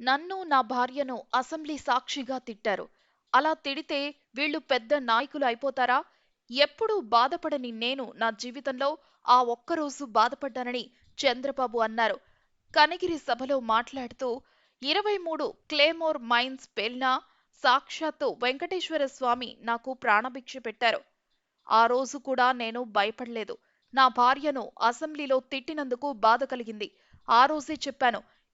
నన్ను నా భార్యను అసెంబ్లీ సాక్షిగా తిట్టారు. అలా తిడితే వీళ్ళు పెద్ద నాయకులు అయిపోతారా? ఎప్పుడూ బాధపడని నేను నా జీవితంలో ఆ ఒక్కరోజు బాధపడ్డానని చంద్రబాబు అన్నారు. కనగిరి సభలో మాట్లాడుతూ ఇరవై మూడు క్లేమోర్ మైన్స్ పేలినా? సాక్షాత్తు వెంకటేశ్వర స్వామి నాకు ప్రాణభిక్ష పెట్టారు. ఆ రోజు కూడా నేను భయపడలేదు. నా భార్యను అసెంబ్లీలో తిట్టినందుకు బాధ కలిగింది. ఆ రోజే చెప్పాను